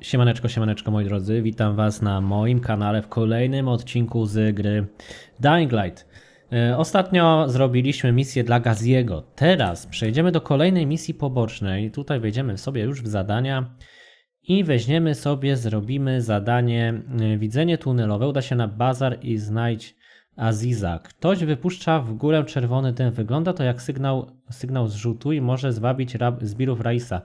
Siemaneczko, siemaneczko moi drodzy, witam was na moim kanale w kolejnym odcinku z gry Dying Light. E, Ostatnio zrobiliśmy misję dla Gaziego, teraz przejdziemy do kolejnej misji pobocznej, tutaj wejdziemy sobie już w zadania i weźmiemy sobie, zrobimy zadanie e, widzenie tunelowe, uda się na bazar i znajdź Aziza. Ktoś wypuszcza w górę czerwony ten, wygląda to jak sygnał, sygnał zrzutu i może zwabić zbirów Raisa.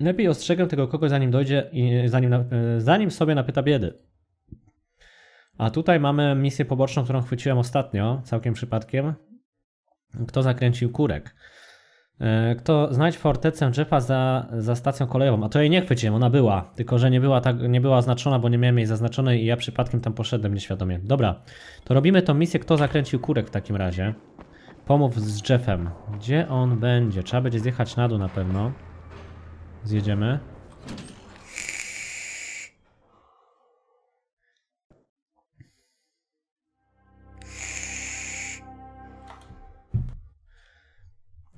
Lepiej ostrzegam tego kogoś, zanim dojdzie, i zanim, e, zanim sobie napyta biedy. A tutaj mamy misję poboczną, którą chwyciłem ostatnio, całkiem przypadkiem. Kto zakręcił kurek? E, Kto znajdź fortecę Jeffa za, za stacją kolejową? A to jej nie chwyciłem, ona była, tylko że nie była, tak, nie była oznaczona, bo nie miałem jej zaznaczonej i ja przypadkiem tam poszedłem nieświadomie. Dobra, to robimy tą misję, kto zakręcił kurek w takim razie. Pomów z Jeffem. Gdzie on będzie? Trzeba będzie zjechać na dół na pewno. Zjedziemy.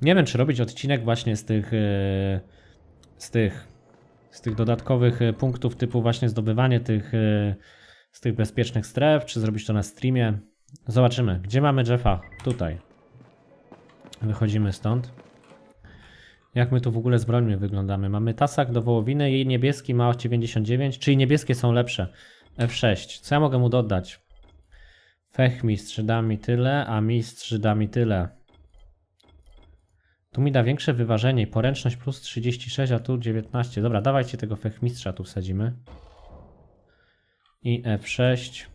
Nie wiem, czy robić odcinek właśnie z tych, e, z tych, z tych dodatkowych e, punktów typu właśnie zdobywanie tych, e, z tych bezpiecznych stref, czy zrobić to na streamie. Zobaczymy. Gdzie mamy Jeffa? Tutaj. Wychodzimy stąd. Jak my tu w ogóle z brońmi wyglądamy? Mamy tasak do wołowiny, jej niebieski ma 99, czyli niebieskie są lepsze. F6. Co ja mogę mu dodać? Fechmistrz da mi tyle, a mistrz da mi tyle. Tu mi da większe wyważenie i poręczność plus 36, a tu 19. Dobra, dawajcie tego fechmistrza tu wsadzimy. I F6.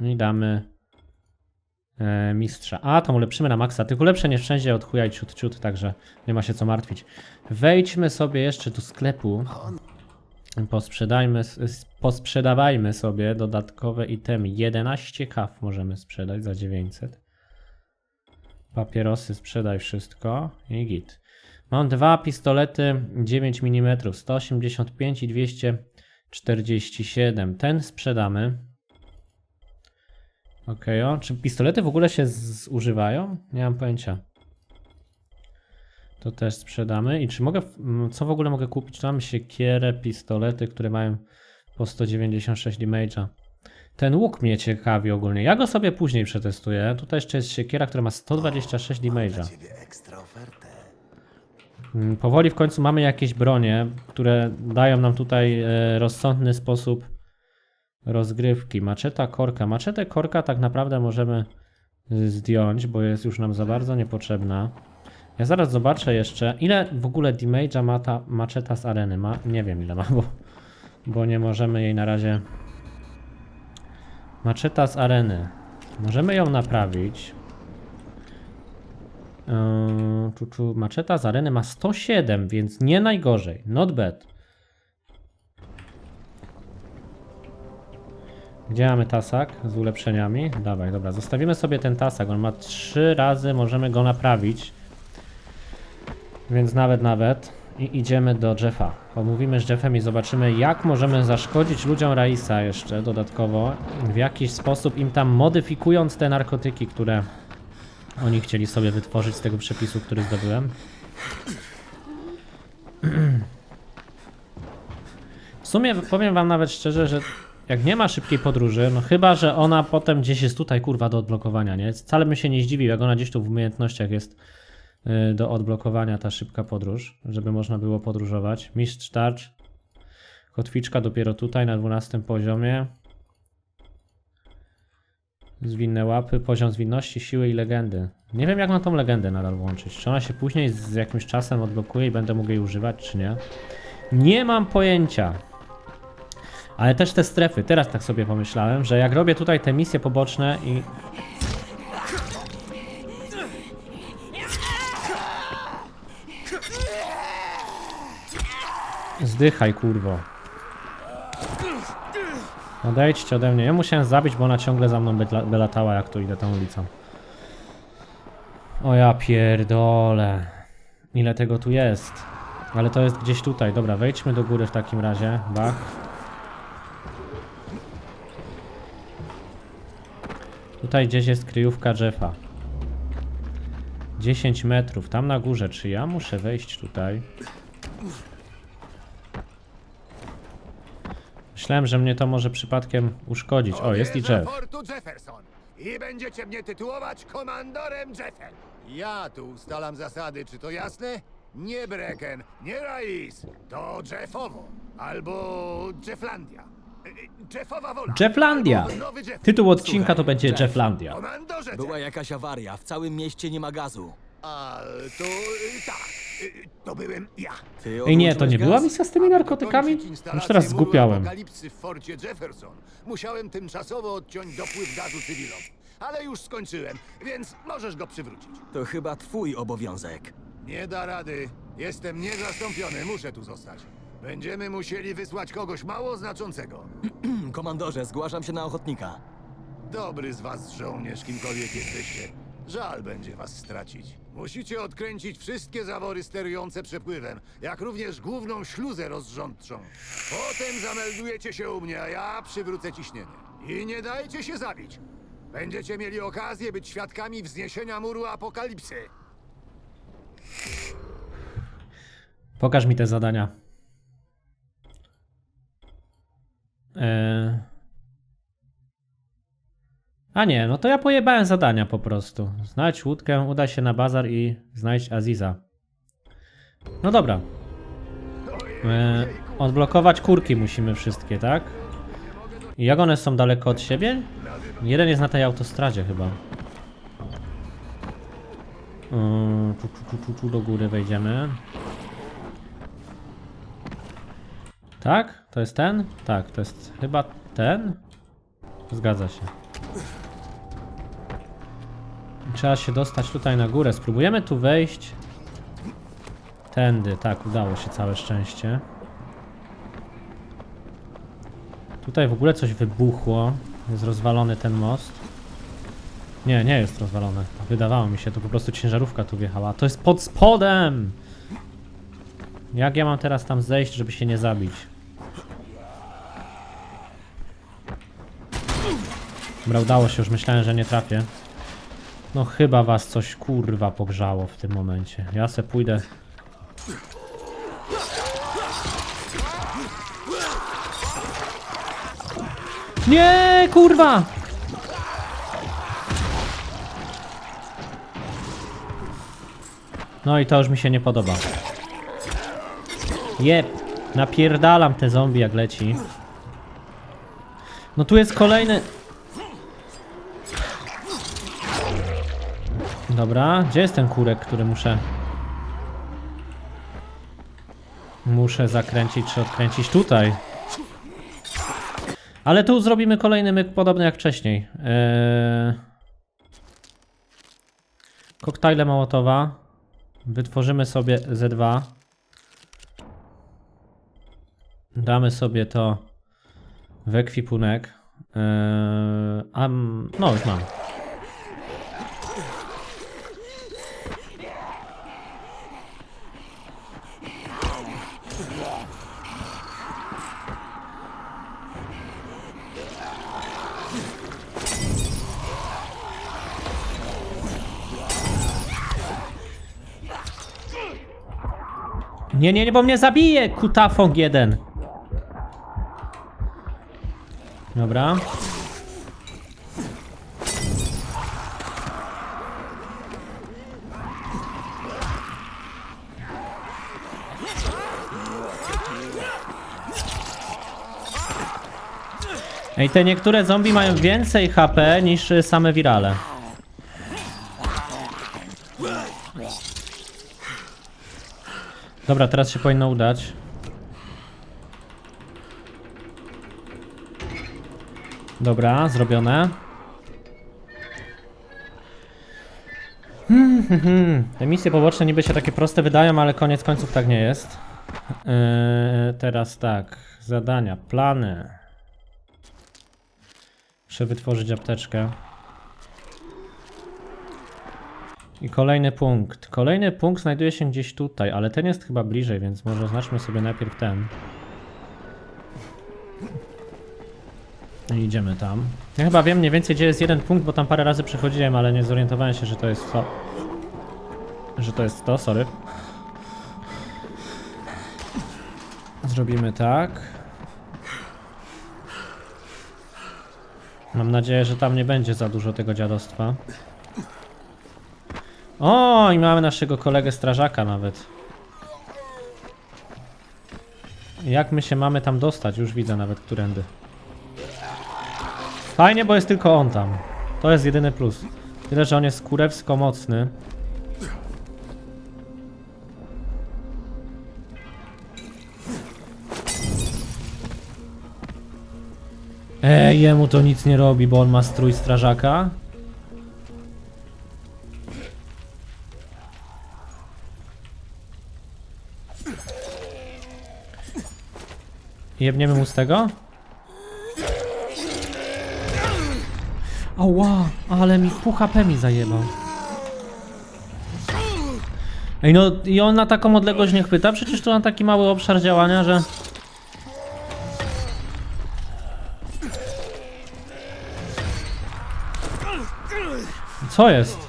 I damy mistrza. A, to ulepszymy na maksa. Tych ulepszeń jest wszędzie od chuja i ciut, ciut, także nie ma się co martwić. Wejdźmy sobie jeszcze do sklepu. Posprzedajmy, posprzedawajmy sobie dodatkowe itemy. 11 kaw możemy sprzedać za 900. Papierosy sprzedaj wszystko i git. Mam dwa pistolety 9 mm, 185 i 247. Ten sprzedamy. Okej, o. Czy pistolety w ogóle się zużywają? Nie mam pojęcia. To też sprzedamy. I czy mogę. Co w ogóle mogę kupić? Mam siekierę, pistolety, które mają po 196 damage'a. Ten łuk mnie ciekawi ogólnie. Ja go sobie później przetestuję. Tutaj jeszcze jest siekiera, która ma 126 damage'a. Mm, Powoli w końcu mamy jakieś bronie, które dają nam tutaj e, rozsądny sposób rozgrywki. Maczeta korka. Maczetę korka tak naprawdę możemy zdjąć, bo jest już nam za bardzo niepotrzebna. Ja zaraz zobaczę jeszcze, ile w ogóle damage'a ma ta maczeta z areny. Ma, nie wiem ile ma, bo, bo nie możemy jej na razie... Maczeta z areny. Możemy ją naprawić. Yy, tu, tu, maczeta z areny ma 107, więc nie najgorzej. Not bad. Gdzie mamy tasak z ulepszeniami? Dawaj, dobra, zostawimy sobie ten tasak. On ma 3 razy, możemy go naprawić. Więc nawet, nawet. I idziemy do Jeffa. Pomówimy z Jeffem i zobaczymy, jak możemy zaszkodzić ludziom Raisa jeszcze dodatkowo. W jakiś sposób im tam modyfikując te narkotyki, które oni chcieli sobie wytworzyć z tego przepisu, który zdobyłem. W sumie powiem wam nawet szczerze, że jak nie ma szybkiej podróży, no chyba, że ona potem gdzieś jest tutaj kurwa do odblokowania, nie? Wcale bym się nie zdziwił, jak ona gdzieś tu w umiejętnościach jest y, do odblokowania ta szybka podróż, żeby można było podróżować. Mistrz tarcz. Kotwiczka dopiero tutaj na 12 poziomie. Zwinne łapy, poziom zwinności, siły i legendy. Nie wiem jak mam tą legendę nadal włączyć. Czy ona się później z jakimś czasem odblokuje i będę mógł jej używać, czy nie? Nie mam pojęcia. Ale też te strefy. Teraz tak sobie pomyślałem, że jak robię tutaj te misje poboczne i... Zdychaj, kurwo. Odejdźcie ode mnie. Ja musiałem zabić, bo ona ciągle za mną by, by latała, jak tu idę tą ulicą. O ja pierdolę. Ile tego tu jest? Ale to jest gdzieś tutaj. Dobra, wejdźmy do góry w takim razie. Bach. Tutaj gdzieś jest kryjówka Jeffa. 10 metrów, tam na górze. Czy ja muszę wejść tutaj? Myślałem, że mnie to może przypadkiem uszkodzić. O, jest i Jeff. Fortu Jefferson. I będziecie mnie tytułować komandorem Jeffem. Ja tu ustalam zasady, czy to jasne? Nie Brecken, nie Rais, to Jeffowo. Albo Jefflandia. Jeffowa wola. Jefflandia. Tytuł odcinka to będzie Jeff. Jefflandia. Komandorze Była Jeff. jakaś awaria, w całym mieście nie ma gazu. A, to y, tak. y, To byłem ja. Ty Ej, nie, to odłączyłeś nie była gaz? misja z tymi narkotykami? dokończyć Już instalację teraz muru zgłupiałem. apokalipsy w forcie Jefferson. Musiałem tymczasowo odciąć dopływ gazu cywilom. Ale już skończyłem, więc możesz go przywrócić. To chyba twój obowiązek. Nie da rady. Jestem niezastąpiony, muszę tu zostać. Będziemy musieli wysłać kogoś mało znaczącego. Komandorze, zgłaszam się na ochotnika. Dobry z was żołnierz, kimkolwiek jesteście. Żal będzie was stracić. Musicie odkręcić wszystkie zawory sterujące przepływem, jak również główną śluzę rozrządczą. Potem zameldujecie się u mnie, a ja przywrócę ciśnienie. I nie dajcie się zabić. Będziecie mieli okazję być świadkami wzniesienia muru apokalipsy. Pokaż mi te zadania. Eee... A nie, no to ja pojebałem zadania po prostu. Znajdź łódkę, udaj się na bazar i znajdź Aziza. No dobra. Eee, odblokować kurki musimy wszystkie, tak? I jak one są daleko od siebie? Jeden jest na tej autostradzie chyba. Eee, tu, tu, tu, tu, tu do góry wejdziemy. Tak? To jest ten? Tak, to jest chyba ten? Zgadza się. Trzeba się dostać tutaj na górę. Spróbujemy tu wejść. Tędy, tak, udało się, całe szczęście. Tutaj w ogóle coś wybuchło. Jest rozwalony ten most. Nie, nie jest rozwalony. Wydawało mi się, to po prostu ciężarówka tu wjechała. To jest pod spodem! Jak ja mam teraz tam zejść, żeby się nie zabić? Dobra, udało się, już myślałem, że nie trafię. No chyba was coś kurwa pogrzało w tym momencie. Ja se pójdę. Nie, kurwa! No i to już mi się nie podoba. Jep, napierdalam te zombie jak leci. No tu jest kolejny... Dobra, gdzie jest ten kurek, który muszę... Muszę zakręcić czy odkręcić tutaj. Ale tu zrobimy kolejny myk podobny jak wcześniej. Eee... Koktajle Mołotowa. Wytworzymy sobie Z2. Damy sobie to w ekwipunek. Eee, a, no już mam. Nie, nie, nie, bo mnie zabije, kutafong jeden. Dobra. Ej, te niektóre zombie mają więcej HP niż same wirale. Dobra, teraz się powinno udać. Dobra, zrobione. Hmm, hmm, hmm. Te misje poboczne niby się takie proste wydają, ale koniec końców tak nie jest. Yy, teraz tak, zadania, plany. Muszę wytworzyć apteczkę. I kolejny punkt. Kolejny punkt znajduje się gdzieś tutaj, ale ten jest chyba bliżej, więc może oznaczmy sobie najpierw ten. I idziemy tam. Ja chyba wiem mniej więcej gdzie jest jeden punkt, bo tam parę razy przychodziłem, ale nie zorientowałem się, że to jest to. Że to jest to, sorry. Zrobimy tak. Mam nadzieję, że tam nie będzie za dużo tego dziadostwa. O, i mamy naszego kolegę strażaka nawet. Jak my się mamy tam dostać? Już widzę nawet którędy. Fajnie, bo jest tylko on tam. To jest jedyny plus. Tyle, że on jest kurewsko mocny. Ej, jemu to nic nie robi, bo on ma strój strażaka. Jebniemy mu z tego? Ała, ale mi pół HP mi zajebał. Ej no i on na taką odległość nie chwyta, przecież to ma taki mały obszar działania, że... Co jest?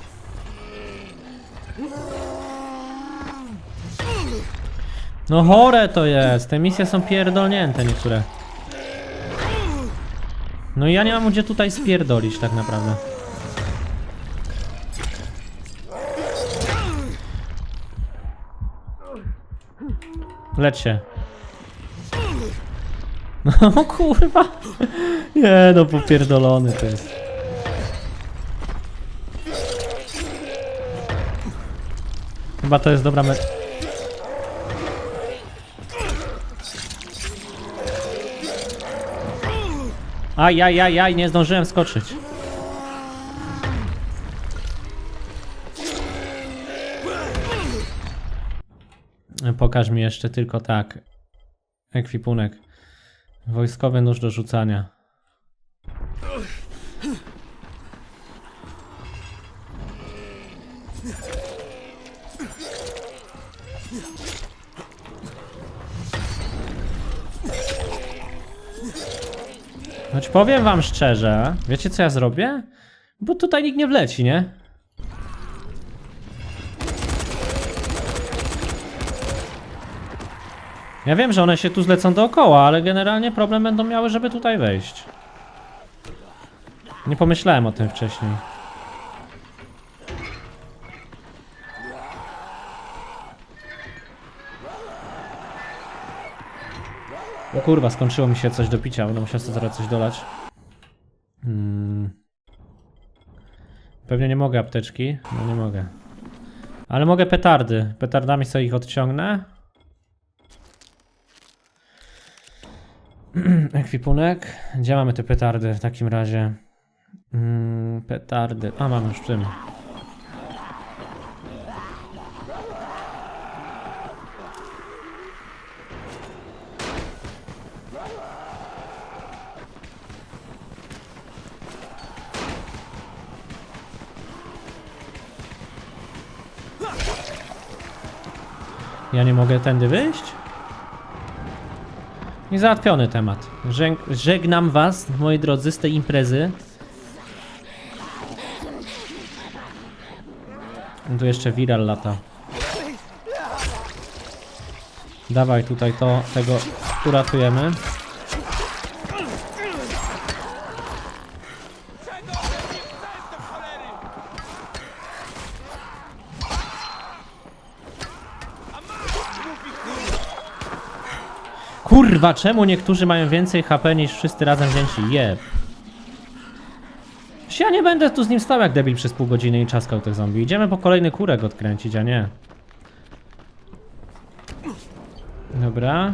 No chore to jest, te misje są pierdolnięte niektóre. No i ja nie mam gdzie tutaj spierdolić tak naprawdę. Lecz się. No kurwa. Nie no, popierdolony to jest. Chyba to jest dobra me... Ajajajaj, nie zdążyłem skoczyć. Pokaż mi jeszcze tylko tak. Ekwipunek. Wojskowy nóż do rzucania. Choć powiem wam szczerze, wiecie co ja zrobię? Bo tutaj nikt nie wleci, nie? Ja wiem, że one się tu zlecą dookoła, ale generalnie problem będą miały, żeby tutaj wejść. Nie pomyślałem o tym wcześniej. O kurwa, skończyło mi się coś do picia, będę musiał sobie zaraz coś dolać. Hmm. Pewnie nie mogę apteczki. No nie mogę. Ale mogę petardy. Petardami sobie ich odciągnę. Ekwipunek. Gdzie mamy te petardy w takim razie? Mm, petardy. A, mam już w tym. Ja nie mogę tędy wyjść? Niezałatwiony temat. Żeg żegnam was, moi drodzy, z tej imprezy. Tu jeszcze viral lata. Dawaj tutaj to, tego uratujemy. Kurwa, czemu niektórzy mają więcej HP niż wszyscy razem wzięci? Jeb. Przecież Ja nie będę tu z nim stał jak debil przez pół godziny i czaskał tych zombie. Idziemy po kolejny kurek odkręcić, a nie. Dobra.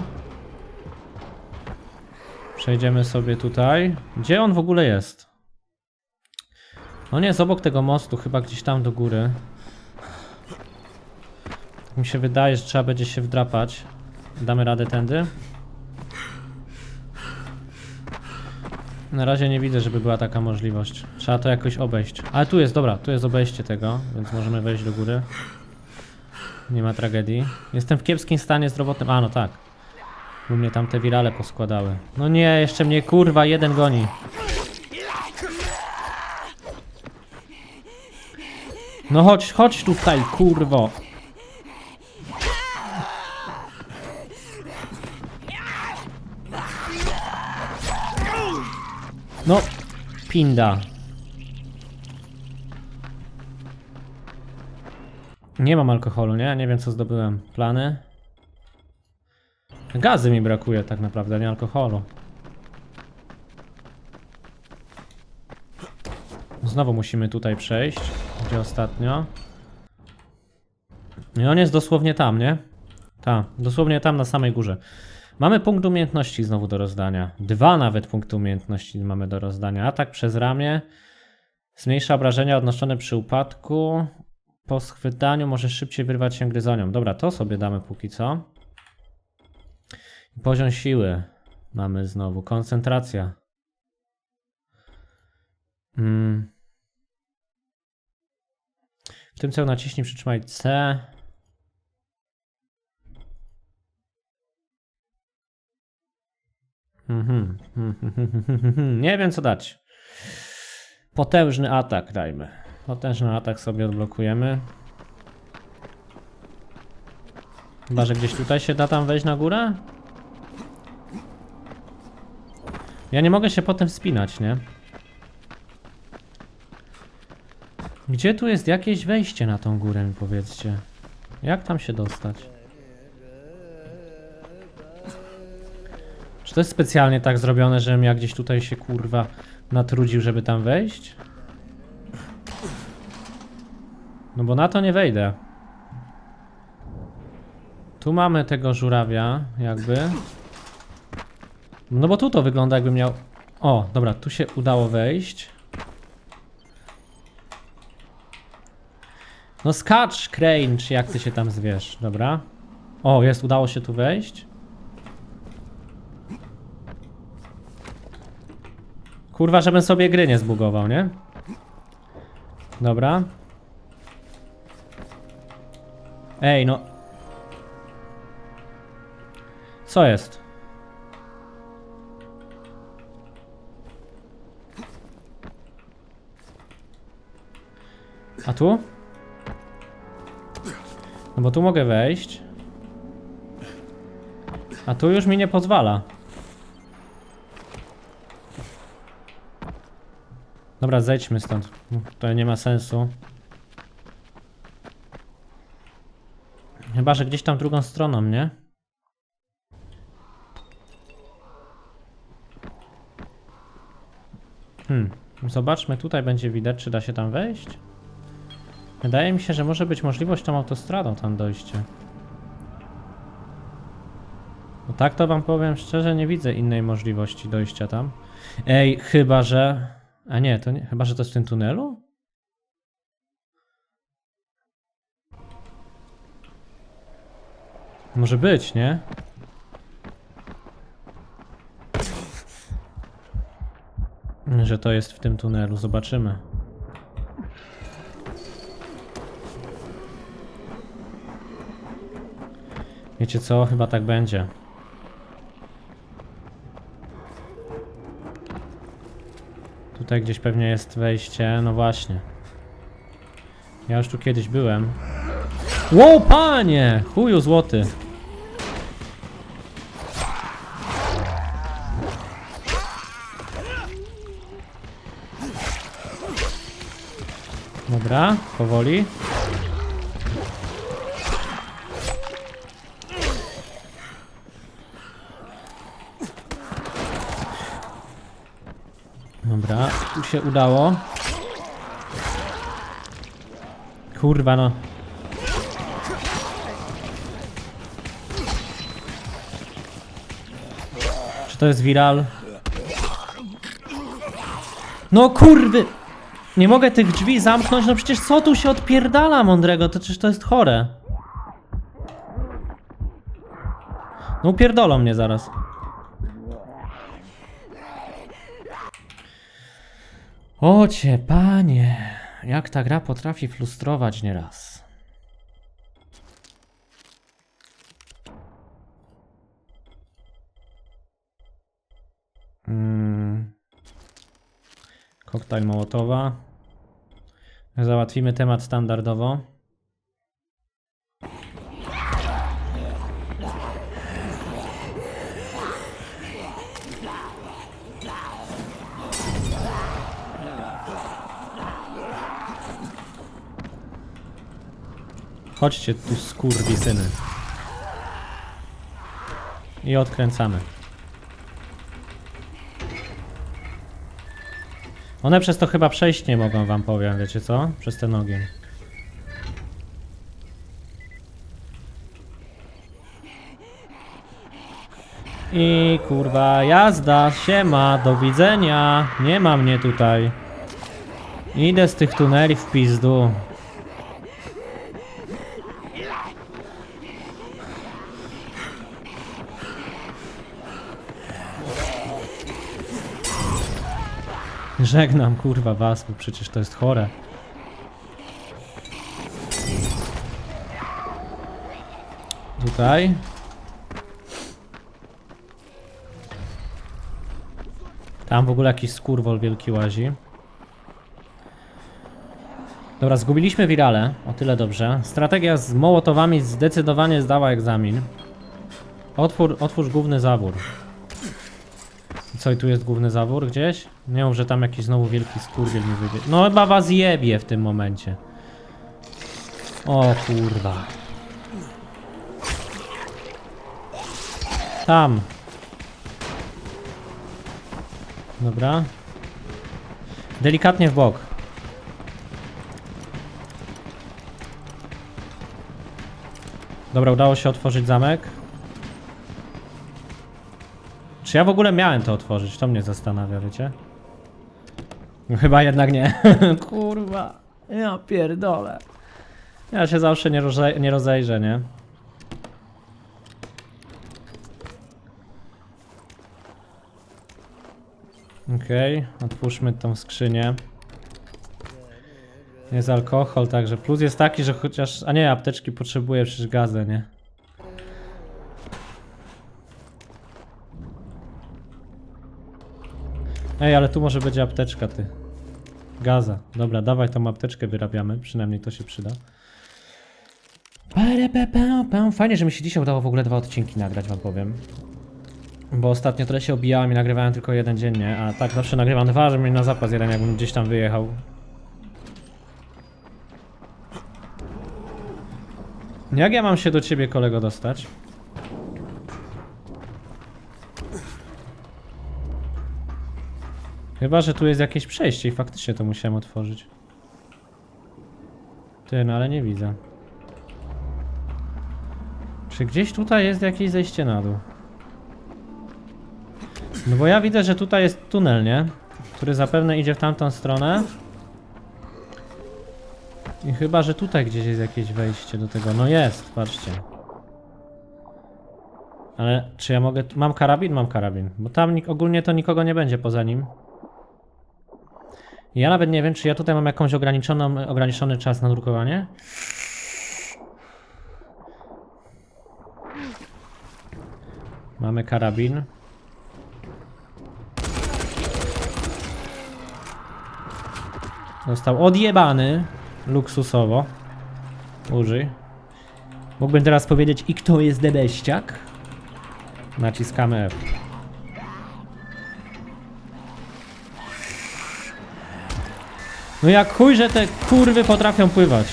Przejdziemy sobie tutaj. Gdzie on w ogóle jest? On jest obok tego mostu, chyba gdzieś tam do góry. Tak mi się wydaje, że trzeba będzie się wdrapać. Damy radę tędy? Na razie nie widzę, żeby była taka możliwość. Trzeba to jakoś obejść. Ale tu jest, dobra, tu jest obejście tego, więc możemy wejść do góry. Nie ma tragedii. Jestem w kiepskim stanie zdrowotnym. A, no tak. Bo mnie tam te wirale poskładały. No nie, jeszcze mnie kurwa jeden goni. No chodź, chodź tutaj, kurwo. No, Pinda. Nie mam alkoholu, nie? Nie wiem co zdobyłem. Plany? Gazy mi brakuje tak naprawdę, nie alkoholu. Znowu musimy tutaj przejść, gdzie ostatnio. I on jest dosłownie tam, nie? Tak, dosłownie tam na samej górze. Mamy punkt umiejętności znowu do rozdania. Dwa nawet punkty umiejętności mamy do rozdania. Atak przez ramię. Zmniejsza obrażenia odnoszone przy upadku. Po schwytaniu może szybciej wyrwać się gryzoniom. Dobra, to sobie damy póki co. Poziom siły mamy znowu. Koncentracja. Mm. W tym celu naciśnij przytrzymaj C. Mhm. Nie wiem co dać. Potężny atak dajmy. Potężny atak sobie odblokujemy. Chyba, że gdzieś tutaj się da tam wejść na górę? Ja nie mogę się potem wspinać, nie? Gdzie tu jest jakieś wejście na tą górę, mi powiedzcie? Jak tam się dostać? Czy to jest specjalnie tak zrobione, żebym ja gdzieś tutaj się kurwa natrudził, żeby tam wejść? No bo na to nie wejdę. Tu mamy tego żurawia, jakby. No bo tu to wygląda jakby miał... O, dobra, tu się udało wejść. No skacz, Crane, czy jak ty się tam zwiesz, dobra. O, jest, udało się tu wejść. Kurwa, żebym sobie gry nie zbugował, nie? Dobra. Ej, no. Co jest? A tu? No bo tu mogę wejść. A tu już mi nie pozwala. Dobra, zejdźmy stąd. To nie ma sensu. Chyba, że gdzieś tam drugą stroną, nie? Hmm. Zobaczmy, tutaj będzie widać, czy da się tam wejść. Wydaje mi się, że może być możliwość tą autostradą tam dojście. Bo tak to wam powiem szczerze, nie widzę innej możliwości dojścia tam. Ej, chyba że... A nie, to nie... Chyba, że to jest w tym tunelu? Może być, nie? Że to jest w tym tunelu, zobaczymy. Wiecie co? Chyba tak będzie. Tutaj gdzieś pewnie jest wejście, no właśnie. Ja już tu kiedyś byłem. Ło, panie! Chuju złoty. Dobra, powoli. Dobra, tu się udało. Kurwa no. Czy to jest viral? No kurwy! Nie mogę tych drzwi zamknąć, no przecież co tu się odpierdala mądrego, to przecież to jest chore. No upierdolą mnie zaraz. Ocie, panie, jak ta gra potrafi frustrować nieraz. Mm. Koktajl Mołotowa. Załatwimy temat standardowo. Chodźcie tu skurwi syny. I odkręcamy. One przez to chyba przejść nie mogą, wam powiem, wiecie co? Przez ten ogień. I kurwa, jazda, siema, do widzenia. Nie ma mnie tutaj. Idę z tych tuneli w pizdu. Żegnam kurwa was, bo przecież to jest chore. Tutaj. Tam w ogóle jakiś skurwol wielki łazi. Dobra, zgubiliśmy wirale, o tyle dobrze. Strategia z mołotowami zdecydowanie zdała egzamin. Otwór, otwórz główny zawór. Co i tu jest główny zawór gdzieś? Nie mów, że tam jakiś znowu wielki skurwiel mi wyjdzie. No chyba was jebie w tym momencie. O kurwa. Tam. Dobra. Delikatnie w bok. Dobra, udało się otworzyć zamek. Czy ja w ogóle miałem to otworzyć? To mnie zastanawia, wiecie? No Chyba jednak nie. Kurwa. Ja pierdolę. Ja się zawsze nie, roze nie rozejrzę, nie? Okej, otwórzmy tą skrzynię. Jest alkohol, także plus jest taki, że chociaż... A nie, apteczki potrzebuję przecież gazę, nie? Ej, ale tu może będzie apteczka, ty. Gaza. Dobra, dawaj tą apteczkę wyrabiamy, przynajmniej to się przyda. Fajnie, że mi się dzisiaj udało w ogóle dwa odcinki nagrać, wam powiem. Bo ostatnio tyle się obijałem i nagrywałem tylko jeden dziennie, a tak zawsze nagrywam dwa, żeby mieć na zapas jeden, jakbym gdzieś tam wyjechał. Jak ja mam się do ciebie, kolego, dostać? Chyba, że tu jest jakieś przejście i faktycznie to musiałem otworzyć. Ty, no ale nie widzę. Czy gdzieś tutaj jest jakieś zejście na dół? No bo ja widzę, że tutaj jest tunel, nie? Który zapewne idzie w tamtą stronę. I chyba, że tutaj gdzieś jest jakieś wejście do tego. No jest, patrzcie. Ale czy ja mogę... Mam karabin? Mam karabin. Bo tam ogólnie to nikogo nie będzie poza nim. Ja nawet nie wiem, czy ja tutaj mam jakąś ograniczoną, ograniczony czas na drukowanie. Mamy karabin. Został odjebany luksusowo. Użyj. Mógłbym teraz powiedzieć i kto jest debeściak? Naciskamy F. No jak chuj, że te kurwy potrafią pływać.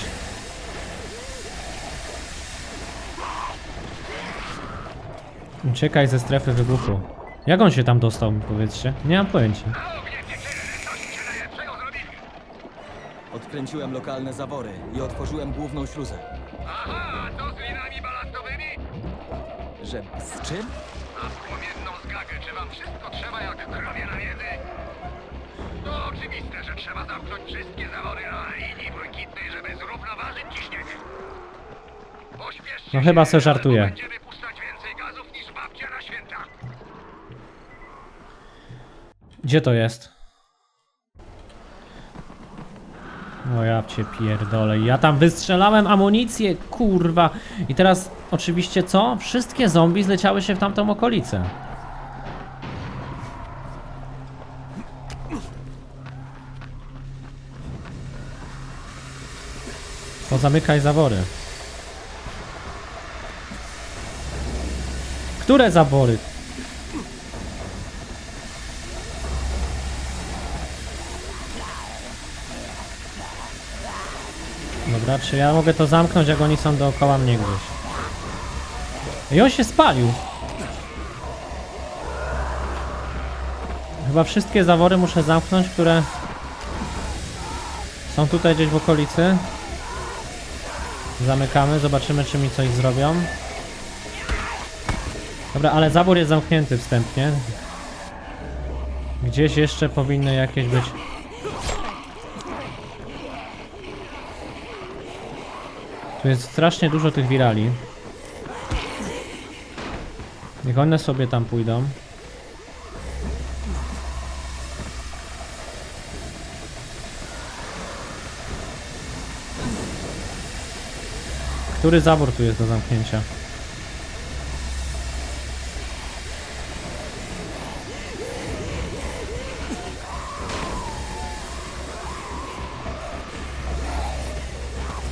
Uciekaj ze strefy wybuchu. Jak on się tam dostał, powiedzcie? Nie mam pojęcia. Odkręciłem lokalne zawory i otworzyłem główną śluzę. Aha, to z linami balastowymi? Że z czym? A płomienną zgagę, czy wam wszystko trzeba jak krowie na wiedzy? To oczywiste, trzeba zamknąć wszystkie zawory na linii błękitnej, żeby zrównoważyć ciśnienie. Pośpieszcie No chyba se żartuje. albo Będziemy puszczać więcej gazów niż babcia na święta. Gdzie to jest? O ja cię pierdolę. Ja tam wystrzelałem amunicję, kurwa. I teraz oczywiście co? Wszystkie zombie zleciały się w tamtą okolicę. Pozamykaj zawory. Które zawory? Dobra, czy ja mogę to zamknąć, jak oni są dookoła mnie gdzieś? I on się spalił. Chyba wszystkie zawory muszę zamknąć, które są tutaj gdzieś w okolicy. Zamykamy, zobaczymy czy mi coś zrobią. Dobra, ale zawór jest zamknięty wstępnie. Gdzieś jeszcze powinny jakieś być. Tu jest strasznie dużo tych wirali. Niech one sobie tam pójdą. Który zabór tu jest do zamknięcia?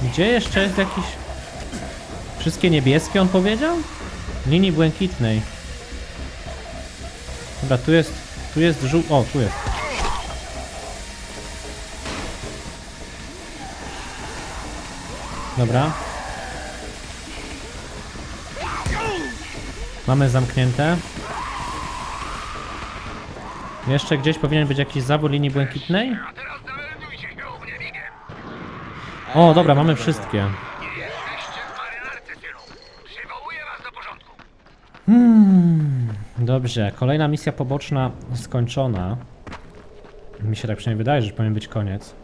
Gdzie jeszcze jest jakiś... Wszystkie niebieskie on powiedział? Linii błękitnej. Dobra, tu jest... Tu jest żół... O, tu jest. Dobra. Mamy zamknięte. Jeszcze gdzieś powinien być jakiś zabór linii błękitnej? O, dobra, mamy wszystkie. Porządku. Dobrze, kolejna misja poboczna skończona. Mi się tak przynajmniej wydaje, że powinien być koniec.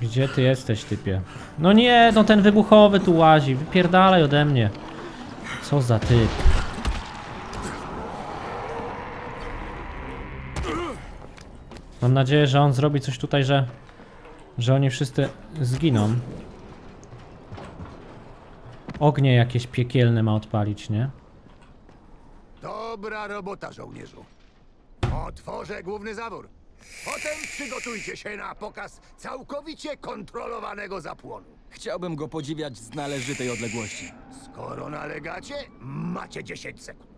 Gdzie ty jesteś, typie? No nie, no ten wybuchowy tu łazi. Wypierdalaj ode mnie. Co za typ. Mam nadzieję, że on zrobi coś tutaj, że... Że oni wszyscy zginą. Ognie jakieś piekielne ma odpalić, nie? Dobra robota, żołnierzu. Otworzę główny zabór. Potem przygotujcie się na pokaz całkowicie kontrolowanego zapłonu. Chciałbym go podziwiać z należytej odległości. Skoro nalegacie, macie 10 sekund.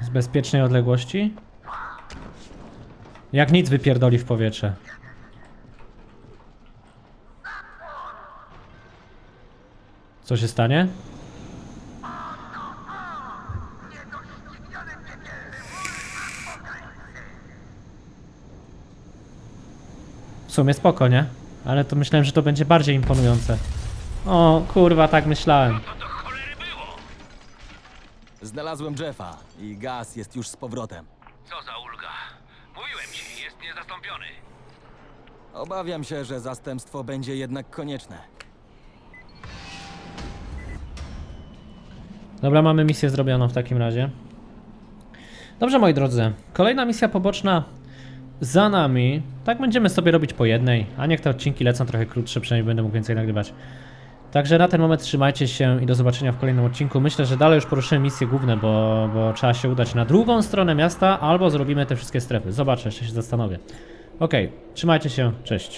Z bezpiecznej odległości? Jak nic wypierdoli w powietrze. Co się stanie? W sumie spoko, nie? Ale to myślałem, że to będzie bardziej imponujące. O, kurwa, tak myślałem. Znalazłem Jeffa i gaz jest już z powrotem. Co za ulga. Mówiłem ci, jest niezastąpiony. Obawiam się, że zastępstwo będzie jednak konieczne. Dobra, mamy misję zrobioną w takim razie. Dobrze, moi drodzy. Kolejna misja poboczna za nami. Tak będziemy sobie robić po jednej, a niech te odcinki lecą trochę krótsze, przynajmniej będę mógł więcej nagrywać. Także na ten moment trzymajcie się i do zobaczenia w kolejnym odcinku. Myślę, że dalej już poruszymy misje główne, bo, bo trzeba się udać na drugą stronę miasta, albo zrobimy te wszystkie strefy. Zobaczę, jeszcze się zastanowię. Okej, trzymajcie się, cześć.